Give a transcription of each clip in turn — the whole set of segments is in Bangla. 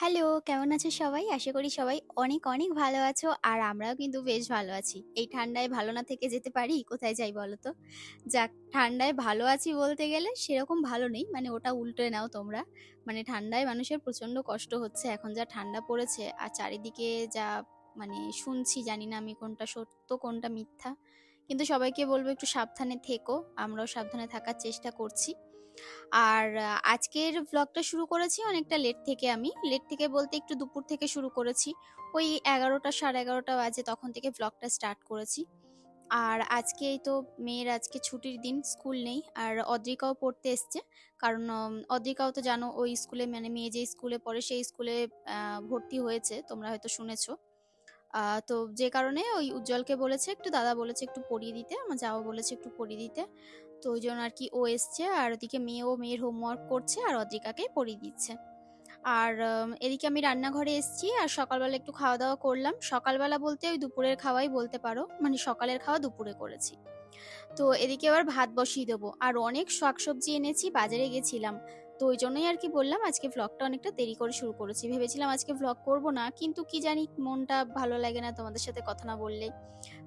হ্যালো, কেমন আছো সবাই? আশা করি সবাই অনেক, অনেক ভালো আছো। আর আমরাও কিন্তু বেশ ভালো আছি। এই ঠান্ডায় ভালো না থেকে যেতে পারি? কোথায় যাই বলো তো? যাক, ঠান্ডায় ভালো আছি বলতে গেলে সেরকম ভালো নেই। মানে ওটা উল্টে নাও তোমরা। মানে ঠান্ডায় মানুষের প্রচণ্ড কষ্ট হচ্ছে। এখন যা ঠান্ডা পড়েছে আর চারিদিকে যা মানে শুনছি জানি না আমি কোনটা সত্য কোনটা মিথ্যা। কিন্তু সবাইকে বলব একটু সাবধানে থেকো। আমরাও সাবধানে থাকার চেষ্টা করছি। আর আজকের ভ্লগটা শুরু করেছি অনেকটা লেট থেকে আমি। লেট থেকে বলতে একটু দুপুর থেকে শুরু করেছি। ওই ১১টা ১১:৩০ বাজে তখন থেকে ব্লগটা স্টার্ট করেছি। আর আজকে এই তো মেয়ের আজকে ছুটির দিন, স্কুল নেই। আর অদ্রিকাও পড়তে এসছে। কারণ অদ্রিকাও তো জানো ওই স্কুলে মানে মেয়ে যে স্কুলে পড়ে সেই স্কুলে ভর্তি হয়েছে। তোমরা হয়তো শুনেছ। তো যে কারণে ওই উজ্জ্বলকে বলেছে একটু দাদা বলেছে একটু পড়িয়ে দিতে। আমার জাও বলেছে একটু পড়িয়ে দিতে। তো ওই জন্য আর কি ও এসছে আর ওদিকে মেয়েও মেয়ের হোমওয়ার্ক করছে আর অদ্রিকাকে পড়িয়ে দিচ্ছে। আর এদিকে আমি রান্নাঘরে এসেছি আর সকালবেলা একটু খাওয়া-দাওয়া করলাম। সকালবেলা বলতে ওই দুপুরের খাওয়াই বলতে পারো। মানে সকালের খাওয়া দুপুরে করেছি। তো এদিকে আবার ভাত বসিয়ে দেবো। আর অনেক শাকসবজি এনেছি, বাজারে গেছিলাম। তো ওই জন্যই আর কি বললাম, আজকে ভ্লগটা অনেকটা দেরি করে শুরু করেছি। ভেবেছিলাম আজকে ভ্লগ করব না। কিন্তু কি জানি মনটা ভালো লাগে না তোমাদের সাথে কথা না বললে।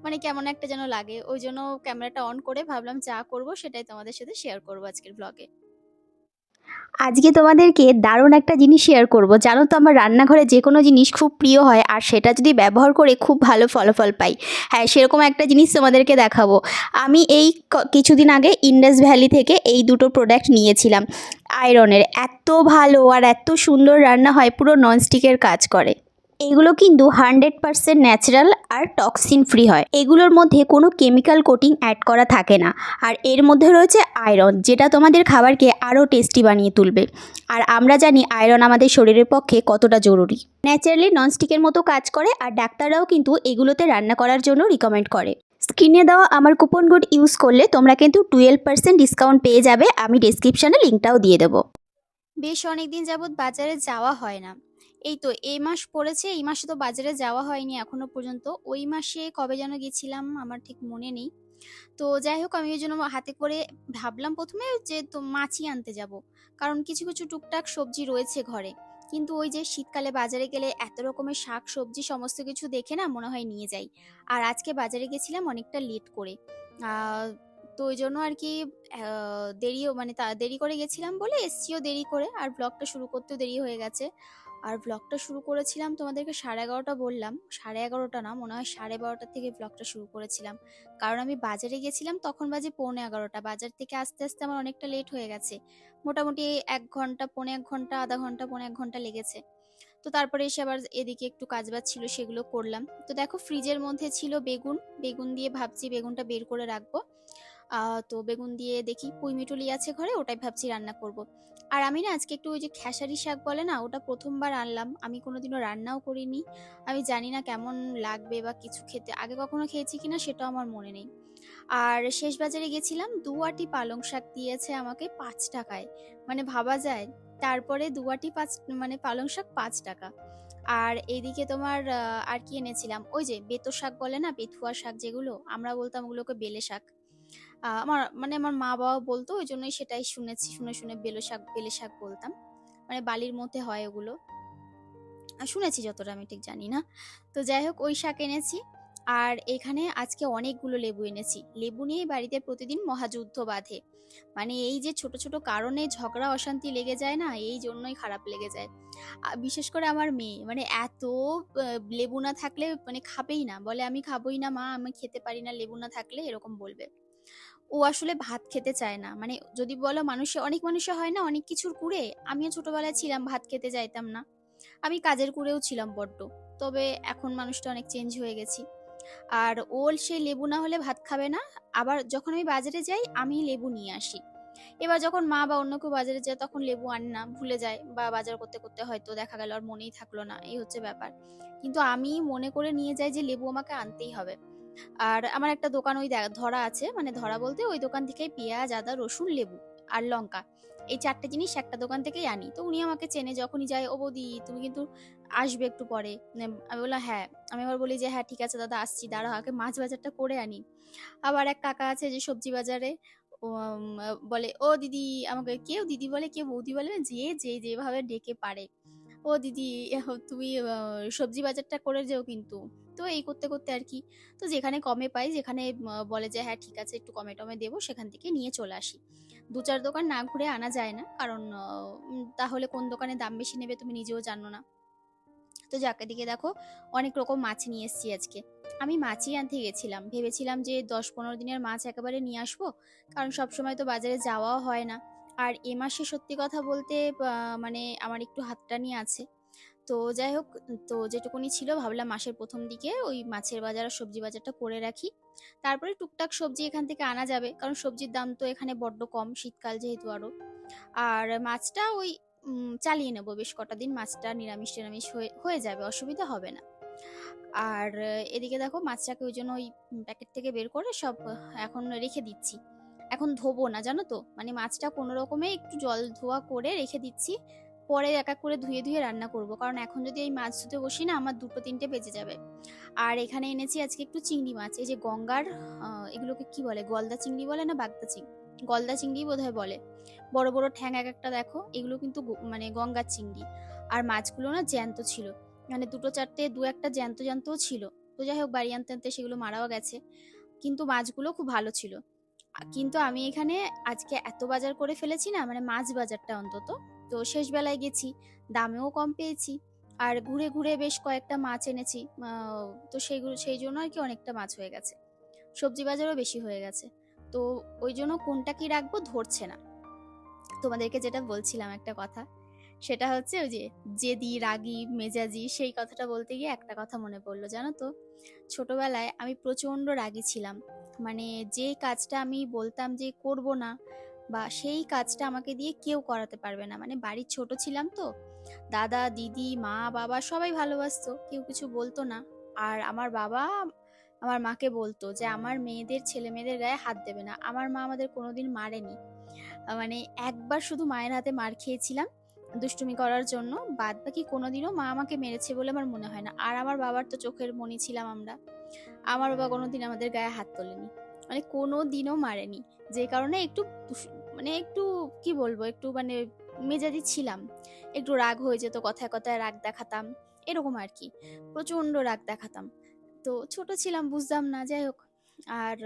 মানে কেমন একটা যেন লাগে। ওই জন্য ক্যামেরাটা অন করে ভাবলাম যা করব সেটাই তোমাদের সাথে শেয়ার করব আজকের ভ্লগে। আজকে তোমাদেরকে দারুণ একটা জিনিস শেয়ার করব। জানো তো আমার রান্নাঘরে যে কোনো জিনিস খুব প্রিয় হয় আর সেটা যদি ব্যবহার করে খুব ভালো ফলাফল পাই। হ্যাঁ, সেরকম একটা জিনিস তোমাদেরকে দেখাবো। আমি এই কিছুদিন আগে ইন্ডাস ভ্যালি থেকে এই দুটো প্রোডাক্ট নিয়েছিলাম আয়রনের। এত ভালো আর এত সুন্দর রান্না হয় পুরো ননস্টিকের কাজ করে। এগুলো কিন্তু 100% ন্যাচারাল আর টক্সিন ফ্রি হয়। এগুলোর মধ্যে কোনো কেমিক্যাল কোটিং অ্যাড করা থাকে না। আর এর মধ্যে রয়েছে আয়রন, যেটা তোমাদের খাবারকে আরও টেস্টি বানিয়ে তুলবে। আর আমরা জানি আয়রন আমাদের শরীরের পক্ষে কতটা জরুরি। ন্যাচারালি ননস্টিকের মতো কাজ করে আর ডাক্তাররাও কিন্তু এগুলোতে রান্না করার জন্য রিকমেন্ড করে। স্ক্রিনে দেওয়া আমার কুপন কোড ইউজ করলে তোমরা কিন্তু 12% ডিসকাউন্ট পেয়ে যাবে। আমি ডেসক্রিপশনে লিঙ্কটাও দিয়ে দেবো। বেশ অনেকদিন যাবৎ বাজারে যাওয়া হয় না। এই তো এই মাস পড়েছে, এই মাসে তো বাজারে যাওয়া হয়নি এখনও পর্যন্ত। ওই মাসে কবে যেন গেছিলাম আমার ঠিক মনে নেই। তো যাই হোক আমি ওই জন্য হাতে করে ভাবলাম প্রথমে যে তো মাছই আনতে যাব। কারণ কিছু, কিছু টুকটাক সবজি রয়েছে ঘরে। কিন্তু ওই যে শীতকালে বাজারে গেলে এত রকমের শাক-সবজি সমস্ত কিছু দেখে না মনে হয় নিয়ে যাই। আর আজকে বাজারে গেছিলাম অনেকটা লেট করে। তো ওই জন্য আর কি দেরিও মানে দেরি করে গেছিলাম বলে এসছিও দেরি করে। আর ব্লগটা শুরু করতেও দেরি হয়ে গেছে। আর ব্লগটা শুরু করেছিলাম তোমাদেরকে 11:30 বললাম। 11:30 না মনে হয় 12:30 থেকে ব্লগটা শুরু করেছিলাম। কারণ আমি বাজারে গেছিলাম তখন বাজে 11:45 বাজার থেকে আস্তে আস্তে আমার অনেকটা লেট হয়ে গেছে। মোটামুটি এক ঘণ্টা, পৌনে এক ঘণ্টা, আধা ঘণ্টা, পৌনে এক ঘণ্টা লেগেছে। তো তারপরে এসে আবার এদিকে একটু কাজবাজ ছিল সেগুলো করলাম। তো দেখো ফ্রিজের মধ্যে ছিল বেগুন। বেগুন দিয়ে ভাবছি বেগুনটা বের করে রাখব। তো বেগুন দিয়ে দেখি পুঁইমিটুলি আছে ঘরে ওটাই ভাবছি রান্না করব। আর আমি না আজকে একটু ওই যে খেসারি শাক বলে না, ওটা প্রথমবার আনলাম। আমি কোনোদিনও রান্নাও করিনি। আমি জানি না কেমন লাগবে বা কিছু খেতে। আগে কখনো খেয়েছি কিনা সেটাও আমার মনে নেই। আর শেষ বাজারে গেছিলাম ২ আঁটি পালং শাক দিয়েছে আমাকে পাঁচ টাকায় মানে ভাবা যায়? তারপরে ২ আঁটি পাঁচ মানে পালং শাক পাঁচ টাকা আর এদিকে তোমার আর কি এনেছিলাম? ওই যে বেতো শাক বলে না, বেথুয়া শাক যেগুলো? আমরা বলতাম ওগুলোকে বেলে শাক। আমার মানে আমার মা বাবা বলতো ওই জন্যই সেটাই শুনেছি। শুনে, শুনে বেলো শাক বেলে শাক বলতাম। মানে বালির মধ্যে হয় ওগুলো। শুনেছি যতটা আমি ঠিক জানি না। তো যাই হোক ওই শাক এনেছি। আর এখানে আজকে অনেকগুলো লেবু এনেছি। লেবু নিয়েই বাড়িতে প্রতিদিন মহাযুদ্ধ বাঁধে মানে এই যে ছোট, ছোট কারণে ঝগড়া অশান্তি লেগে যায় না? এই জন্যই খারাপ লেগে যায়। বিশেষ করে আমার মেয়ে মানে এত লেবু না থাকলে মানে খাবেই না। বলে, "আমি খাবোই না মা, আমি খেতে পারি না লেবু না থাকলে" এরকম বলবে। ও আসলে ভাত খেতে চায় না। মানে যদি বলো মানুষে অনেক মানুষে হয় না অনেক কিছুর কুড়ে আমিও ছোটবেলায় ছিলাম ভাত খেতে চাইতাম না। আমি কাজের কুড়েও ছিলাম বড্ড। তবে এখন মানুষটা অনেক চেঞ্জ হয়ে গেছি। আর ও সেই লেবু না হলে ভাত খাবে না। আবার যখন আমি বাজারে যাই আমি লেবু নিয়ে আসি। এবার যখন মা বা অন্য কেউ বাজারে যায় তখন লেবু আনে না, ভুলে যায় বা বাজার করতে, করতে হয়তো দেখা গেল আর মনেই থাকল না। এই হচ্ছে ব্যাপার। কিন্তু আমি মনে করে নিয়ে যাই যে লেবু আমাকে আনতেই হবে। আর আমার একটা দোকান ওই ধরা আছে। মানে ধরা বলতে ওই দোকান থেকেই পেঁয়াজ, আদা, রসুন, লেবু আর লঙ্কা। এই চারটে জিনিস একটা দোকান থেকেই আনি। তো উনি আমাকে চেনে যখনই যাই, "ও বৌদি তুমি কিন্তু আসবে একটু পরে।" আমি বললাম, "হ্যাঁ।" আমি আবার বলি যে, "হ্যাঁ ঠিক আছে দাদা আসছি দাঁড়াও আগে মাছ বাজারটা করে আনি।" আবার এক কাকা আছে যে সবজি বাজারে বলে, "ও দিদি" আমাকে কেউ দিদি বলে, কেউ বৌদি বলে যে, যে যেভাবে ডেকে পারে। ও দিদি তুমি সবজি বাজারটা করে যেও কিন্তু। তো এই করতে করতে আর কি, তো যেখানে কমে পাই, যেখানে বলে যে হ্যাঁ ঠিক আছে, একটু কমে টমে দেবো, সেখান থেকে নিয়ে চলে আসি। দু চার দোকান না ঘুরে আনা যায় না, কারণ তাহলে কোন দোকানে দাম বেশি নেবে তুমি নিজেও জানো না। তো যাকে দিকে দেখো, অনেক রকম মাছ নিয়ে এসেছি আজকে। আমি মাছই আনতে গেছিলাম। ভেবেছিলাম যে, দশ পনেরো দিনের মাছ একেবারে নিয়ে আসব, কারণ সব সময় তো বাজারে যাওয়াও হয় না। আর এ মাসে সত্যি কথা বলতে মানে আমার একটু হাতটানি আছে। তো যাই হোক তো যেটুকুনি ছিল ভাবলাম মাসের প্রথম দিকে ওই মাছের বাজার আর সবজি বাজারটা করে রাখি। তারপরে টুকটাক সবজি এখান থেকে আনা যাবে, কারণ সবজির দাম তো এখানে বড্ড কম শীতকাল যেহেতু আরও আর মাছটা ওই চালিয়ে নেব, বেশ কটা দিন মাছটা নিরামিষ টিরামিষ হয়ে হয়ে যাবে, অসুবিধা হবে না। আর এদিকে দেখো মাছটাকে ওই জন্য ওই প্যাকেট থেকে বের করে সব এখন রেখে দিচ্ছি। এখন ধোবো না, জানো তো? মানে মাছটা কোনো রকমে একটু জল ধোয়া করে রেখে দিচ্ছি, পরে এক এক করে ধুয়ে ধুয়ে রান্না করব। কারণ এখন যদি এই মাছ ধুতে বসি না, আমার দুটো তিনটে বেজে যাবে। আর এখানে এনেছি আজকে একটু চিংড়ি মাছ, এই যে গঙ্গার এগুলোকে কি বলে? গলদা চিংড়ি বলে না বাগদা চিংড়ি গলদা চিংড়ি বোধহয় বলে। বড় বড় ঠ্যাং এক একটা দেখো, এগুলো কিন্তু মানে গঙ্গার চিংড়ি। আর মাছগুলো না জ্যান্ত ছিল। মানে দুটো চারটে, দু একটা জ্যান্ত জ্যান্তও ছিল। তো যাই হোক, বাড়ি আনতে আনতে সেগুলো মারাও গেছে। কিন্তু মাছগুলো খুব ভালো ছিল। কিন্তু আমি এখানে আজকে এত বাজার করে ফেলেছি না মানে মাছ বাজারটা অন্তত। তো শেষ বেলায় গেছি, দামেও কম পেয়েছি। আর ঘুরে ঘুরে বেশ কয়েকটা মাছ এনেছি তো সেইগুলো সেই জন্য আর কি অনেকটা মাছ হয়ে গেছে। সবজি বাজারও বেশি হয়ে গেছে। তো ওই জন্য কোনটা কি রাখব ধরছে না। তোমাদেরকে যেটা বলছিলাম একটা কথা সেটা হচ্ছে ওই যে জেদি, রাগী, মেজাজি সেই কথাটা বলতে গিয়ে একটা কথা মনে পড়ল, জানো তো? ছোটবেলায় আমি প্রচণ্ড রাগী ছিলাম। মানে যে কাজটা আমি বলতাম যে করব না বা সেই কাজটা আমাকে দিয়ে কেউ করাতে পারবে না। মানে বাড়ির ছোট ছিলাম তো। দাদা, দিদি, মা, বাবা সবাই ভালোবাসতো, কেউ কিছু বলতো না। আর আমার বাবা আমার মাকে বলতো যে আমার মেয়েদের ছেলে মেয়েদের গায়ে হাত দেবে না। আমার মা আমাদের কোনোদিন মারেনি। মানে একবার শুধু মায়ের হাতে মার খেয়েছিলাম। দুষ্টুমি করার জন্য বাদ বাকি কোনোদিনও মা আমাকে মেরেছে বলে আমার মনে হয় না। আর আমার বাবার তো চোখের মনি ছিলাম আমরা। আমার বাবা কোনোদিন আমাদের গায়ে হাত তোলেনি। মানে কোনো দিনও মারেনি। যে কারণে একটু মানে একটু, কি বলব, একটু মানে মেজাজি ছিলাম। একটু রাগ হয়ে যেত, কথায় কথায় রাগ দেখাতাম। এরকম আর কি। প্রচণ্ড রাগ দেখাতাম। তো ছোট ছিলাম, বুঝতাম না, যাই হোক। আর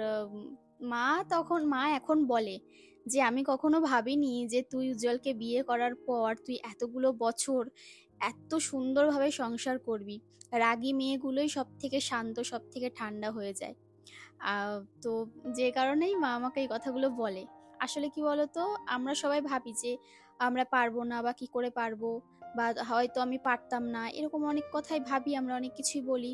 মা তখন, মা এখন বলে যে আমি কখনো ভাবিনি যে তুই উজ্জ্বলকে বিয়ে করার পর তুই এতগুলো বছর এত সুন্দরভাবে সংসার করবি। রাগী মেয়েগুলোই সব থেকে শান্ত সব থেকে ঠান্ডা হয়ে যায়। তো যে কারণেই মা আমাকে এই কথাগুলো বলে। আসলে কি বলতো? আমরা সবাই ভাবি যে আমরা পারব না বা কি করে পারব? বা হয়তো আমি পারতাম না। এরকম অনেক কথাই ভাবি, আমরা অনেক কিছুই বলি।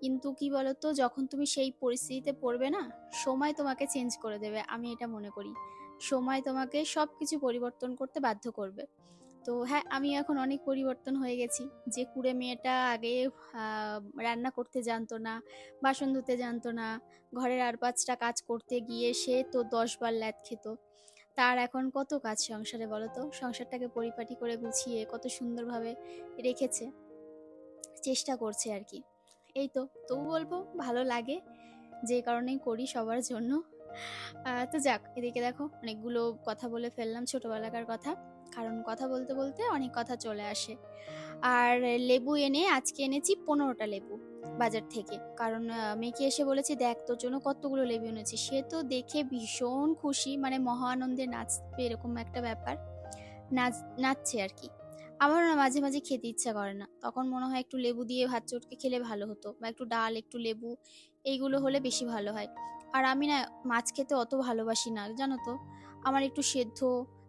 কিন্তু কি বলতো? যখন তুমি সেই পরিস্থিতিতে পড়বে না, সময় তোমাকে চেঞ্জ করে দেবে। আমি এটা মনে করি। সময় তোমাকে সব কিছু পরিবর্তন করতে বাধ্য করবে। তো হ্যাঁ আমি এখন অনেক পরিবর্তন হয়ে গেছি। যে কুড়ে মেয়েটা আগে রান্না করতে জানতো না, বাসন ধুতে জানতো না, ঘরের আর পাঁচটা কাজ করতে গিয়ে সে তো দশ বার ল্যাদ খেত। তার এখন কত কাজ সংসারে বলো তো সংসারটাকে পরিপাটি করে গুছিয়ে কত সুন্দরভাবে রেখেছে, চেষ্টা করছে আর কি। এই তো, তবু বলব ভালো লাগে, যে কারণেই করি সবার জন্য। তো যাক, এদিকে দেখো অনেকগুলো কথা বলে ফেললাম ছোটবেলাকার কথা। কারণ কথা বলতে বলতে অনেক কথা চলে আসে। আর লেবু এনে আজকে এনেছি পনেরোটা লেবু বাজার থেকে। কারণ মেয়েকে এসে বলেছি, দেখ, তোর জন্য কতগুলো লেবু এনেছি। সে তো দেখে ভীষণ খুশি মানে মহা আনন্দে নাচবে এরকম একটা ব্যাপার। নাচ, নাচছে আর কি। আমারও না মাঝে মাঝে খেতে ইচ্ছা করে না। তখন মনে হয় একটু লেবু দিয়ে ভাত চটকে খেলে ভালো হতো বা একটু ডাল, একটু লেবু, এইগুলো হলে বেশি ভালো হয়। আর আমি না মাছ খেতে অত ভালোবাসি না, জানো তো। আমার একটু সেদ্ধ,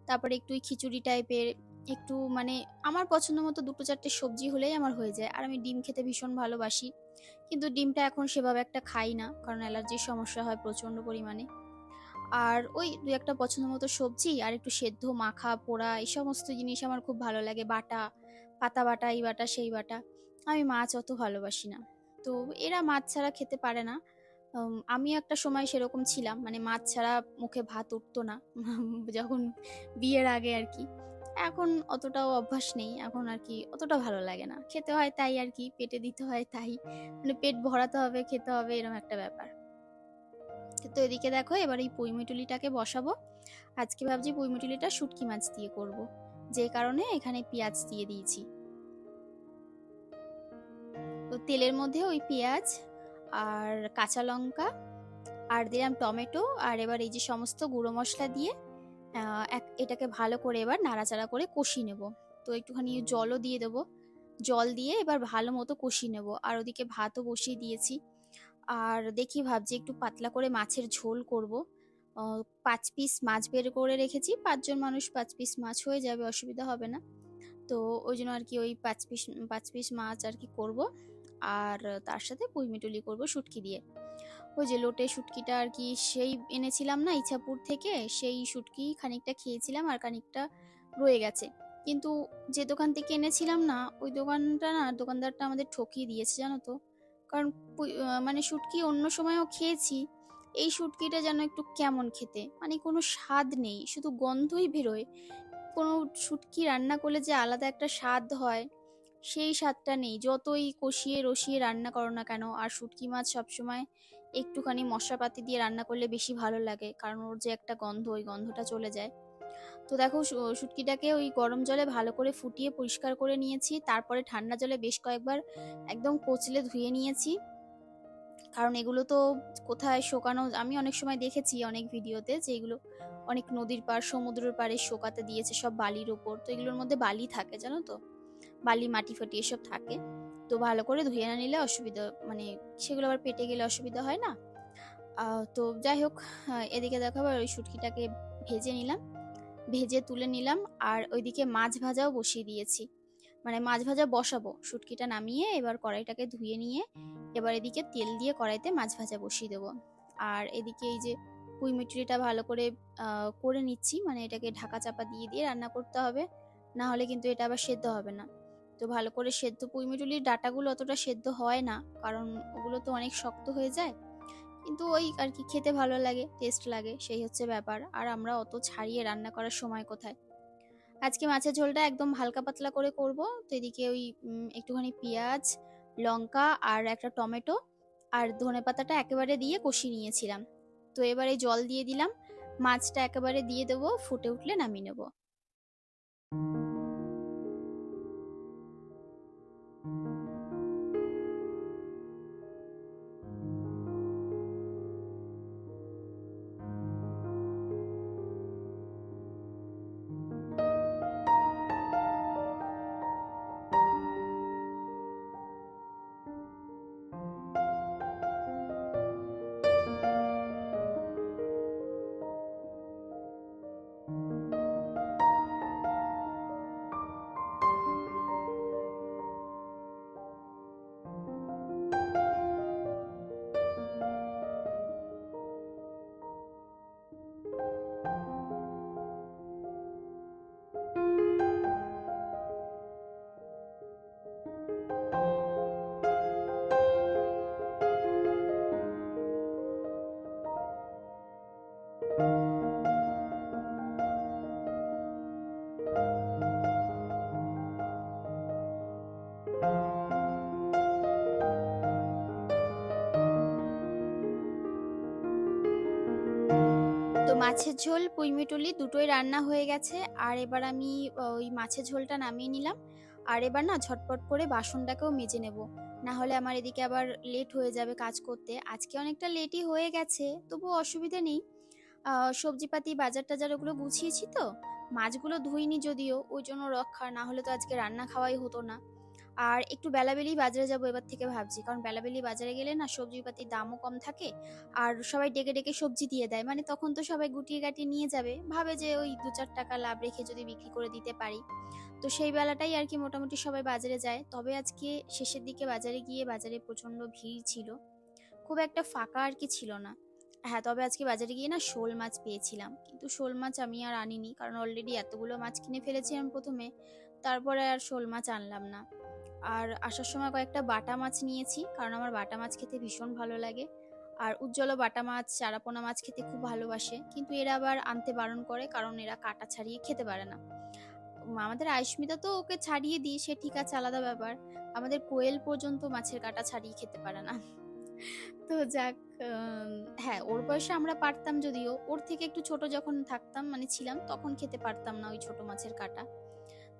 তারপরে একটু খিচুড়ি টাইপের, একটু মানে আমার পছন্দ মতো দুটো চারটে সবজি হলেই আমার হয়ে যায়। আর আমি ডিম খেতে ভীষণ ভালোবাসি, কিন্তু ডিমটা এখন সেভাবে একটা খাই না, কারণ অ্যালার্জির সমস্যা হয় প্রচণ্ড পরিমাণে। আর ওই দু একটা পছন্দ মতো সবজি আর একটু সেদ্ধ, মাখা, পোড়া, এই সমস্ত জিনিস আমার খুব ভালো লাগে। বাটা, পাতা বাটা, এই বাটা, সেই বাটা। আমি মাছ অত ভালোবাসি না। তো এরা মাছ ছাড়া খেতে পারে না। আমি একটা সময় সেরকম ছিলাম মানে মাছ ছাড়া মুখে ভাত উঠতো না, যখন বিয়ের আগে আর কি। এখন অতটাও অভ্যাস নেই, এখন আর কি অতটা ভালো লাগে না। খেতে হয় তাই আর কি, পেটে দিতে হয় তাই। মানে পেট ভরাতে হবে, খেতে হবে এরকম একটা ব্যাপার। তো এদিকে দেখো, এবার এই পুঁইমিটুলিটাকে বসাবো। আজকে ভাবছি পুঁইমিটুলিটা শুটকি মাছ দিয়ে করব। যে কারণে এখানে পেঁয়াজ দিয়ে দিয়েছি। তো তেলের মধ্যে ওই পেঁয়াজ আর কাঁচা লঙ্কা, আর দিলাম টমেটো, আর এবার এই যে সমস্ত গুঁড়ো মশলা দিয়ে এক- এটাকে ভালো করে এবার নাড়াচাড়া করে কষিয়ে নেব। তো একটুখানি জলও দিয়ে দেবো। জল দিয়ে এবার ভালো মতো কষিয়ে নেব। আর ওদিকে ভাতও বসিয়ে দিয়েছি। আর দেখি ভাবছি একটু পাতলা করে মাছের ঝোল করব। পাঁচ পিস মাছ বের করে রেখেছি। পাঁচজন মানুষ পাঁচ পিস মাছ হয়ে যাবে, অসুবিধা হবে না। তো ওই জন্য আর কি ওই পাঁচ পিস পাঁচ পিস মাছ আর কি করব। আর তার সাথে পুঁই করব শুটকি দিয়ে। ওই যে লোটে শুটকিটা আর কি সেই এনেছিলাম না ইছাপুর থেকে, সেই শুটকি খানিকটা খেয়েছিলাম আর খানিকটা রয়ে গেছে। কিন্তু যে দোকান থেকে এনেছিলাম না, ওই দোকানটা না, দোকানদারটা আমাদের ঠকিয়ে দিয়েছে, জানো তো। কারণ মানে শুটকি অন্য সময়ও খেয়েছি, এই শুটকিটা যেন একটু কেমন খেতে। মানে কোনো স্বাদ নেই, শুধু গন্ধই বেরোয়। কোনো শুটকি রান্না করলে যে আলাদা একটা স্বাদ হয় সেই স্বাদটা নেই। যতই কষিয়ে রসিয়ে রান্না করো না কেন, আর শুটকি মাছ সবসময় একটুখানি মশলাপাতি দিয়ে রান্না করলে বেশি ভালো লাগে, কারণ ওর যে একটা গন্ধ, ওই গন্ধটা চলে যায়। তো দেখো শুটকিটাকে ওই গরম জলে ভালো করে ফুটিয়ে পরিষ্কার করে নিয়েছি। তারপরে ঠান্ডা জলে বেশ কয়েকবার একদম কচলে ধুয়ে নিয়েছি। কারণ এগুলো তো কোথায় শোকানো, আমি অনেক সময় দেখেছি অনেক ভিডিওতে যে এগুলো অনেক নদীর পাড়, সমুদ্রের পাড়ে শোকাতে দিয়েছে সব বালির ওপর। তো এগুলোর মধ্যে বালি থাকে, জানো তো? বালি, মাটি ফাটি এসব থাকে। তো ভালো করে ধুয়ে না নিলে অসুবিধা মানে সেগুলো আবার পেটে গেলে অসুবিধা হয় না। তো যাই হোক এদিকে দেখো আবার ওই শুটকিটাকে ভেজে নিলাম। ভেজে তুলে নিলাম আর ওইদিকে মাছ ভাজাও বসিয়ে দিয়েছি। মানে মাছ ভাজা বসাবো, শুটকিটা নামিয়ে এবার কড়াইটাকে ধুয়ে নিয়ে এবার এদিকে তেল দিয়ে কড়াইতে মাছ ভাজা বসিয়ে দেবো। আর এদিকে এই যে পুঁই মিটুরিটা ভালো করে করে নিচ্ছি মানে এটাকে ঢাকা চাপা দিয়ে দিয়ে রান্না করতে হবে। না হলে কিন্তু এটা আবার সেদ্ধ হবে না। তো ভালো করে সেদ্ধ পুঁই মিটুলির ডাটাগুলো অতটা সেদ্ধ হয় না, কারণ ওগুলো তো অনেক শক্ত হয়ে যায়। কিন্তু ওই আর কি খেতে ভালো লাগে টেস্ট লাগে, সেই হচ্ছে ব্যাপার। আর আমরা অত ছাড়িয়ে রান্না করার সময় কোথায়? আজকে মাছের ঝোলটা একদম হালকা পাতলা করে করব। তো এদিকে ওই একটুখানি পেঁয়াজ, লঙ্কা আর একটা টমেটো আর ধনে পাতাটা একেবারে দিয়ে কষিয়ে নিয়েছিলাম। তো এবারে জল দিয়ে দিলাম। মাছটা একেবারে দিয়ে দেবো, ফুটে উঠলে নামিয়ে নেব। মাছের ঝোল পুঁইমিটুলি দুটোই রান্না হয়ে গেছে। আর এবার আমি ওই মাছের ঝোলটা নামিয়ে নিলাম। আর এবার না ঝটপট করে বাসনটাকেও মেজে নেব। না হলে আমার এদিকে আবার লেট হয়ে যাবে কাজ করতে। আজকে অনেকটা লেটই হয়ে গেছে তবু অসুবিধা নেই। সবজিপাতি বাজার টাজার ওগুলো গুছিয়েছি তো। মাছগুলো ধুইনি যদিও, ওই জন্য রক্ষা। না হলে তো আজকে রান্না খাওয়াই হতো না। আর একটু বেলাবেলি বাজারে যাব এবার থেকে ভাবছি। কারণ বেলাবেলি বাজারে গেলে না সবজিপাতির দামও কম থাকে আর সবাই ডেকে ডেকে সবজি দিয়ে দেয়। মানে তখন তো সবাই গুটিয়ে গাটিয়ে নিয়ে যাবে। ভাবে যে ওই দু চার টাকা লাভ রেখে যদি বিক্রি করে দিতে পারি। তো সেই বেলাটাই আর কি মোটামুটি সবাই বাজারে যায়। তবে আজকে শেষের দিকে বাজারে গিয়ে বাজারে প্রচণ্ড ভিড় ছিল। খুব একটা ফাঁকা আর কি ছিল না। হ্যাঁ তবে আজকে বাজারে গিয়ে না শোল মাছ পেয়েছিলাম। কিন্তু শোল মাছ আমি আর আনিনি। কারণ অলরেডি এতগুলো মাছ কিনে ফেলেছিলাম প্রথমে। তারপরে আর শোল মাছ আনলাম না। আর আসার সময় কয়েকটা বাটা মাছ নিয়েছি, কারণ আমার বাটা মাছ খেতে ভীষণ ভালো লাগে। আর উজ্জ্বল বাটা মাছ, চারাপোনা মাছ খেতে খুব ভালোবাসে, কিন্তু এরা আবার আনতে বারণ করে, কারণ এরা কাটা ছাড়িয়ে খেতে পারে না। আমাদের আয়ুষ্মিতা তো ওকে ছাড়িয়ে দিই, সে ঠিক আছে, আলাদা ব্যাপার। আমাদের কোয়েল পর্যন্ত মাছের কাটা ছাড়িয়ে খেতে পারে না। তো যাক হ্যাঁ ওর বয়সে আমরা পারতাম যদিও, ওর থেকে একটু ছোট যখন থাকতাম মানে ছিলাম, তখন খেতে পারতাম না ওই ছোট মাছের কাটা।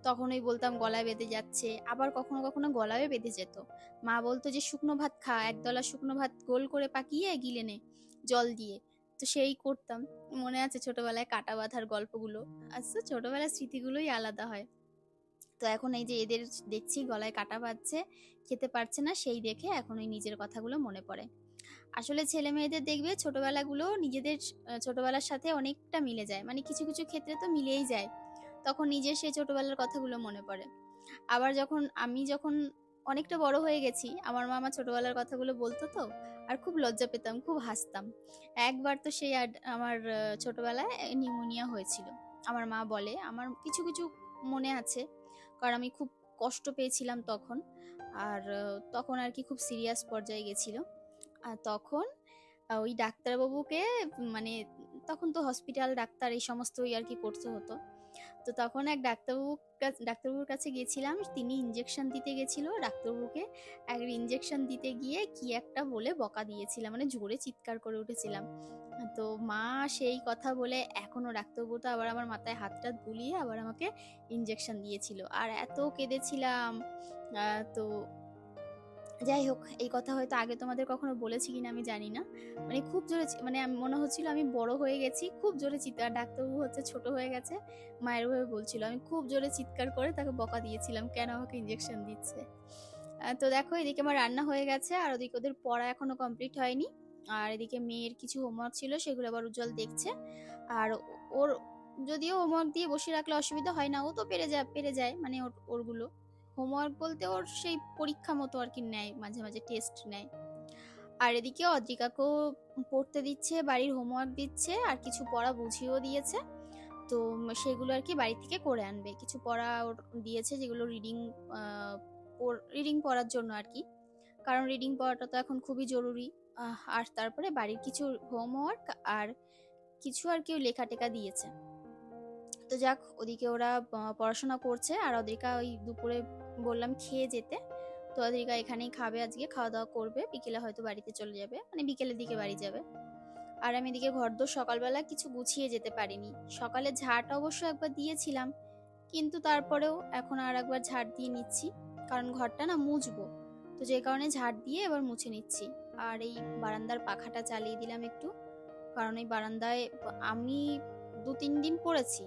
তখনই বলতাম গলায় বেঁধে যাচ্ছে। আবার কখনো কখনো গলায়ও বেঁধে যেত। মা বলতো যে, শুকনো ভাত খা। একদলা শুকনো ভাত গোল করে পাকিয়ে গিলে নে জল দিয়ে। তো সেই করতাম। মনে আছে ছোটবেলায় কাটা বাঁধার গল্পগুলো? আচ্ছা ছোটবেলার স্মৃতিগুলোই আলাদা হয়। তো এখন এই যে এদের দেখছি গলায় কাটা বাঁধছে, খেতে পারছে না, সেই দেখে এখন ওই নিজের কথাগুলো মনে পড়ে। আসলে ছেলে মেয়েদের দেখবে ছোটবেলাগুলো নিজেদের ছোটবেলার সাথে অনেকটা মিলে যায়। মানে কিছু কিছু ক্ষেত্রে তো মিলেই যায়। তখন নিজের সেই ছোটবেলার কথাগুলো মনে পড়ে। আবার যখন আমি যখন অনেকটা বড় হয়ে গেছি, আমার মা আমার ছোটবেলার কথাগুলো বলতো তো, আর খুব লজ্জা পেতাম, খুব হাসতাম। একবার তো সেই আমার ছোটবেলায় নিউমোনিয়া হয়েছিল। আমার মা বলে, আমার কিছু কিছু মনে আছে। কারণ আমি খুব কষ্ট পেয়েছিলাম তখন। আর তখন আর কি খুব সিরিয়াস পর্যায়ে গেছিল। আর তখন ওই ডাক্তারবাবুকে মানে তখন তো হসপিটাল, ডাক্তার, এই সমস্তই আর কি করতে হতো। তো তখন এক ডাক্তারবাবু ডাক্তারবাবুর কাছে গেছিলাম তিনি ইঞ্জেকশন দিতে গেছিল ডাক্তারবাবুকে। এক ইঞ্জেকশন দিতে গিয়ে কি একটা বলে বকা দিয়েছিলাম মানে জোরে চিৎকার করে উঠেছিলাম। তো মা সেই কথা বলে এখনও ডাক্তারবাবু তো আবার আমার মাথায় হাতটা বুলিয়ে আবার আমাকে ইঞ্জেকশন দিয়েছিল। আর এত কেঁদেছিলাম। তো যাই হোক, এই কথা হয়তো আগে তোমাদের কখনো বলেছি কিনা আমি জানি না। মানে খুব জোরে মানে মনে হচ্ছিল আমি বড় হয়ে গেছি, খুব জোরে চিৎকার, ডাক্তারবাবু হচ্ছে ছোট হয়ে গেছে, মায়ের ভাবে বলছিল। আমি খুব জোরে চিৎকার করে তাকে বকা দিয়েছিলাম, কেন আমাকে ইঞ্জেকশন দিচ্ছে? তো দেখো, এদিকে আমার রান্না হয়ে গেছে, আর ওদিকে ওদের পড়া এখনও কমপ্লিট হয়নি। আর এদিকে মেয়ের কিছু হোমওয়ার্ক ছিল, সেগুলো আবার উজ্জ্বল দেখছে। আর ওর, যদিও হোমওয়ার্ক দিয়ে বসে রাখলে অসুবিধা হয় না, ও তো পেরে যায় পেরে যায় মানে ওর, ওরগুলো। হোমওয়ার্ক বলতে ওর সেই পরীক্ষা মতো আর কি নেয়, মাঝে মাঝে টেস্ট নেয়। আর এদিকে অদ্রিকাকেও পড়তে দিচ্ছে, বাড়ির হোমওয়ার্ক দিচ্ছে, আর কিছু পড়া বুঝিয়েও দিয়েছে। তো সেগুলো আর কি বাড়ি থেকে করে আনবে। কিছু পড়া ওর দিয়েছে যেগুলো রিডিং রিডিং পড়ার জন্য আর কি। কারণ রিডিং পড়াটা তো এখন খুবই জরুরি। আর তারপরে বাড়ির কিছু হোমওয়ার্ক আর কিছু আর কি লেখা টেখা দিয়েছে। তো যাক, ওদিকে ওরা পড়াশোনা করছে, আর ওদেরকে ওই দুপুরে বললাম খেয়ে যেতে। তো ওদেরকে এখানেই খাবে আজকে খাওয়া দাওয়া করবে, বিকেলে হয়তো বাড়িতে চলে যাবে মানে বিকেলের দিকে বাড়ি যাবে। আর আমি এদিকে ঘরদোর সকালবেলা কিছু গুছিয়ে যেতে পারিনি। সকালে ঝাড়টা অবশ্য একবার দিয়েছিলাম, কিন্তু তারপরেও এখন আর একবার ঝাড় দিয়ে নিচ্ছি, কারণ ঘরটা না মুছবো। তো যে কারণে ঝাড় দিয়ে এবার মুছে নিচ্ছি। আর এই বারান্দার পাখাটা চালিয়ে দিলাম একটু, কারণ এই বারান্দায় আমি দু তিন দিন পড়েছি।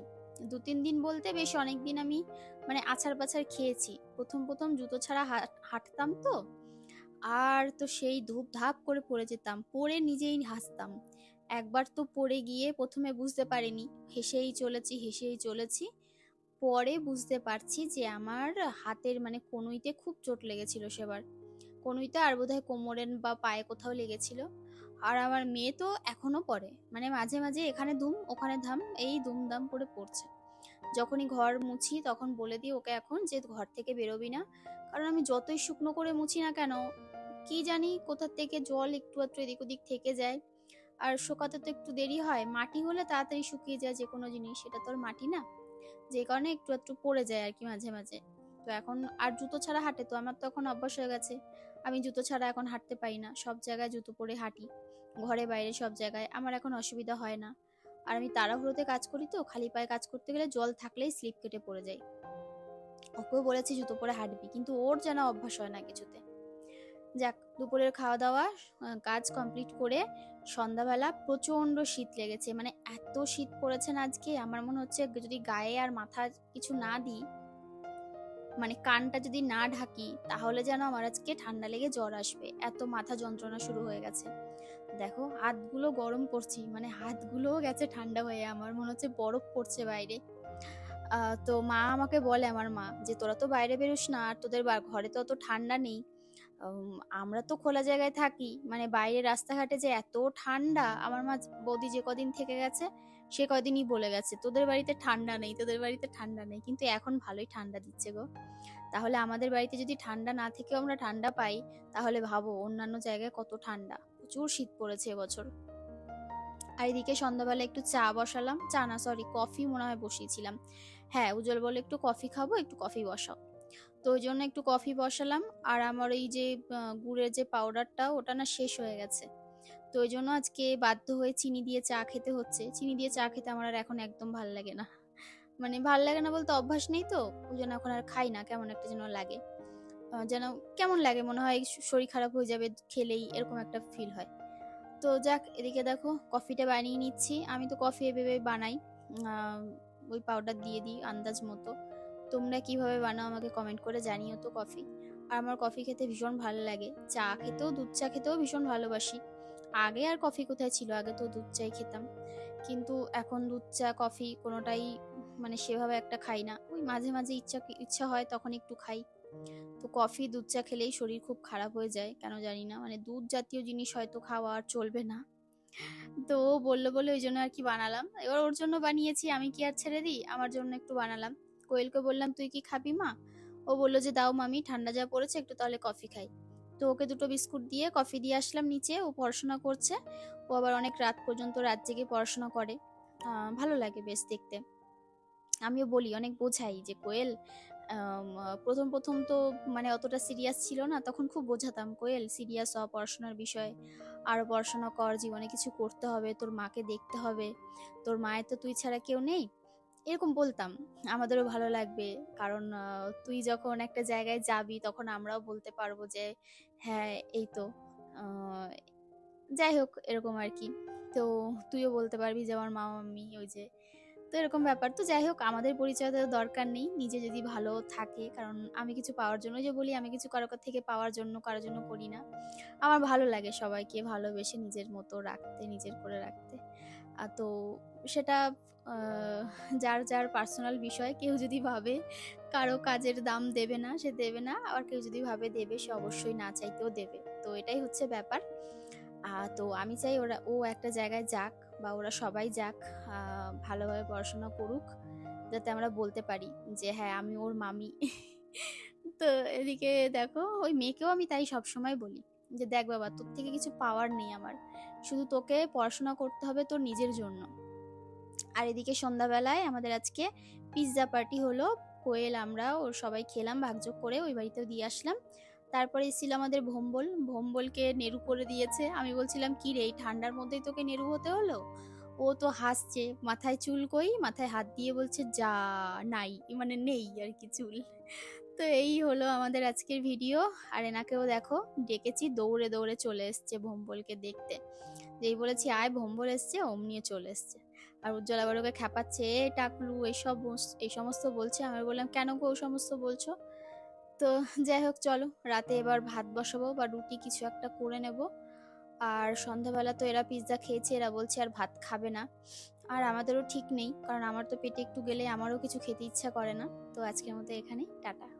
দু তিন দিন বলতে বেশ অনেক দিন আমি মানে আছাড় পাছাড় খেয়েছি। প্রথম প্রথম জুতো ছাড়া হাঁট- হাঁটতাম তো। আর তো সেই ধূপ ধাপ করে পড়ে যেতাম। পড়ে নিজেই হাসতাম। একবার তো পড়ে গিয়ে প্রথমে বুঝতে পারিনি। হেসেই চলেছি হেসেই চলেছি। পরে বুঝতে পারছি যে আমার হাতের মানে কনুইতে খুব চোট লেগেছিল সেবার। কনুইতে আর বোধহয় কোমরেন বা পায়ে কোথাও লেগেছিল। আর আমার মেয়ে তো এখনও পড়ে। মানে মাঝে মাঝে এখানে ধুম, ওখানে ধাম, এই দুমদাম করে পড়ছে। যখনই ঘর মুছি তখন বলে দিই ওকে এখন যে ঘর থেকে বেরোবি না। কারণ আমি যতই শুকনো করে মুছি না কেন, কি জানি কোথা থেকে জল একটু একটু এদিক ওদিক থেকে যায়। আর শুকাতে তো একটু দেরি হয়, মাটি হলে তাড়াতাড়ি শুকিয়ে যায় যে কোনো জিনিস, সেটা তো আর মাটি না। যে কারণে একটু একটু পড়ে যায় আর কি মাঝে মাঝে। তো এখন, আর জুতো ছাড়া হাঁটে তো, আমার তো এখন অভ্যাস হয়ে গেছে। আমি জুতো ছাড়া এখন হাঁটতে পারি না, সব জায়গায় জুতো পরে হাঁটি। ঘরে বাইরে সব জায়গায়, আমার এখন অসুবিধা হয় না। আর আমি তাড়াহুড়োতে কাজ করি তো, খালি পায়ে কাজ করতে গেলে জল থাকলেই স্লিপ কেটে পড়ে যাই ওকেও বলেছি জুতো পরে হাঁটবি, কিন্তু ওর যেন অভ্যাস হয় না কিছুতে। যাক, দুপুরের খাওয়া দাওয়া কাজ কমপ্লিট করে সন্ধ্যাবেলা প্রচণ্ড শীত লেগেছে। মানে এত শীত পড়েছে না আজকে, আমার মনে হচ্ছে যদি গায়ে আর মাথা কিছু না দিই মানে কানটা যদি না ঢাকি, তাহলে যেন আমার আজকে ঠান্ডা লেগে জ্বর আসবে। এত মাথা যন্ত্রণা শুরু হয়ে গেছে। দেখো, হাতগুলো গরম করছি মানে হাতগুলোও গেছে ঠান্ডা হয়ে, আমার মনে হচ্ছে বরফ পড়ছে বাইরে। তো মা আমাকে বলে, আমার মা, যে তোরা তো বাইরে বেরোস না, আর তোদের ঘরে তো অত ঠান্ডা নেই। আমরা তো খোলা জায়গায় থাকি মানে বাইরে রাস্তাঘাটে যে এত ঠান্ডা, আমার মা বৌদি যে কদিন থেকে গেছে সে কদিনই বলে গেছে, তোদের বাড়িতে ঠান্ডা নেই, তোদের বাড়িতে ঠান্ডা নেই। কিন্তু এখন ভালোই ঠান্ডা দিচ্ছে গো। তাহলে আমাদের বাড়িতে যদি ঠান্ডা না থেকেও আমরা ঠান্ডা পাই, তাহলে ভাবো অন্যান্য জায়গায় কত ঠান্ডা। প্রচুর শীত পড়েছে এবছর। আর এদিকে সন্ধ্যাবেলা একটু চা বসালাম। চা না সরি কফি মনে হয় বসিয়েছিলাম। হ্যাঁ উজ্জ্বল বলে একটু কফি খাব, একটু কফি বসাও। তো ওই জন্য একটু কফি বসালাম। আর আমার এই যে গুড়ের যে পাউডারটা ওটা না শেষ হয়ে গেছে। তো ওই জন্য আজকে বাধ্য হয়ে চিনি দিয়ে চা খেতে হচ্ছে। চিনি দিয়ে চা খেতে আমার আর এখন একদম ভালো লাগে না। মানে ভালো লাগে না বলতে অভ্যাস নেই তো, ওই জন্য এখন আর খাই না, কেমন একটা যেন লাগে। যেন কেমন লাগে, মনে হয় শরীর খারাপ হয়ে যাবে, খেলেই এরকম একটা ফিল হয়। তো যাক, এদিকে দেখো, কফিটা বানিয়ে নিচ্ছি। আমি তো কফি এভাবে বানাই ওই পাউডার দিয়ে দিই আন্দাজ মতো। তোমরা কীভাবে বানাও আমাকে কমেন্ট করে জানিও তো কফি। আর আমার কফি খেতে ভীষণ ভালো লাগে। চা খেতেও, দুধ চা খেতেও ভীষণ ভালোবাসি। আগে আর কফি কোথায় ছিল? আগে তো দুধ চাই খেতাম। কিন্তু এখন দুধ, চা, কফি কোনোটাই মানে সেভাবে একটা খাই না। ওই মাঝে মাঝে ইচ্ছা ইচ্ছা হয় তখন একটু খাই। তো কফি, দুধ, চা খেলেই শরীর খুব খারাপ হয়ে যায়, কেন জানি না। মানে দুধ জাতীয় জিনিস হয়তো খাওয়া আর চলবে না। তো ও বলল বলে ওই জন্য আর কি বানালাম? এবার ওর জন্য বানিয়েছি, আমি কি আর ছেড়ে দিই? আমার জন্য একটু বানালাম। কোয়েলকে বললাম, তুই কি খাবি মা? ও বলল যে, দাও মামি, ঠান্ডা যা পড়েছে, একটু তাহলে কফি খাই। তো ওকে দুটো বিস্কুট দিয়ে কফি দিয়ে আসলাম নিচে, ও পড়াশোনা করছে। ও আবার অনেক রাত পর্যন্ত রাত জেগে পড়াশোনা করে। ভালো লাগে বেশ দেখতে। আমিও বলি, অনেক বোঝাই যে কোয়েল প্রথম প্রথম তো মানে অতটা সিরিয়াস ছিল না, তখন খুব বোঝাতাম, কোয়েল, সিরিয়াস হ পড়াশোনার বিষয়ে। আরও পড়াশোনা কর, জীবনে কিছু করতে হবে, তোর মাকে দেখতে হবে। তোর মায়ের তো তুই ছাড়া কেউ নেই। এরকম বলতাম। আমাদেরও ভালো লাগবে। কারণ তুই যখন একটা জায়গায় যাবি, তখন আমরাও বলতে পারব যে হ্যাঁ এই তো। যাই হোক, এরকম আর কি তো তুইও বলতে পারবি যে, আমার মাম্মি ওই যে, তো এরকম ব্যাপার। তো যাই হোক, আমাদের পরিচয় তো দরকার নেই। নিজে যদি ভালো থাকে, কারণ আমি কিছু পাওয়ার জন্য যে বলি, আমি কিছু কারও থেকে পাওয়ার জন্য, কারোর জন্য করি না। আমার ভালো লাগে সবাইকে ভালোবেসে নিজের মতো রাখতে, নিজের করে রাখতে। তো সেটা যার যার পার্সোনাল বিষয়, কেউ যদি ভাবে কারও কাজের দাম দেবে না, সে দেবে না, আবার কেউ যদি ভাবে দেবে, সে অবশ্যই না চাইতেও দেবে। তো এটাই হচ্ছে ব্যাপার। তো আমি চাই ওরা, ও একটা জায়গায় যাক বা ওরা সবাই যাক ভালোভাবে পড়াশোনা করুক, যাতে আমরা বলতে পারি যে হ্যাঁ আমি ওর মামি। তো এদিকে দেখো, ওই মেয়েকেও আমি তাই সবসময় বলি যে, দেখ বাবা, তোর থেকে কিছু পাওয়ার নেই আমার। শুধু তোকে পড়াশোনা করতে হবে তোর নিজের জন্য। আর এদিকে সন্ধ্যাবেলায় আমাদের আজকে পিৎজা পার্টি হলো। কোয়েল, আমরা ওর সবাই খেলাম, ভাগযোগ করে ওই বাড়িতেও দিয়ে আসলাম। তারপরে এসেছিল আমাদের ভোম্বল। ভোম্বলকে নেরু করে দিয়েছে। আমি বলছিলাম, কি রে, এই ঠান্ডার মধ্যেই তোকে নেরু হতে হলো? ও তো হাসছে, মাথায় চুল কই, মাথায় হাত দিয়ে বলছে, যা, নাই। মানে নেই আর কি চুল। তো এই হলো আমাদের আজকের ভিডিও। আর এনাকেও দেখো, ডেকেছি, দৌড়ে দৌড়ে চলে এসছে ভোম্বলকে দেখতে। যেই বলেছি, আয়, ভোম্বল এসছে অমনিয়ে চলে এসছে। আর উজ্জ্বল আবার ওকে খ্যাপাচ্ছে এ, টাকলু এইসব এই সমস্ত বলছে? আমি বললাম, কেন গো ও সমস্ত বলছো? তো যাই হোক, চলো, রাতে এবার ভাত বসাবো বা রুটি কিছু একটা করে নেব। আর সন্ধ্যাবেলা তো এরা পিৎজা খেয়েছে, এরা বলছে আর ভাত খাবে না। আর আমাদেরও ঠিক নেই, কারণ আমার তো পেটে একটু গেলে আমারও কিছু খেতে ইচ্ছা করে না। তো আজকের মতো এখানেই, টাটা।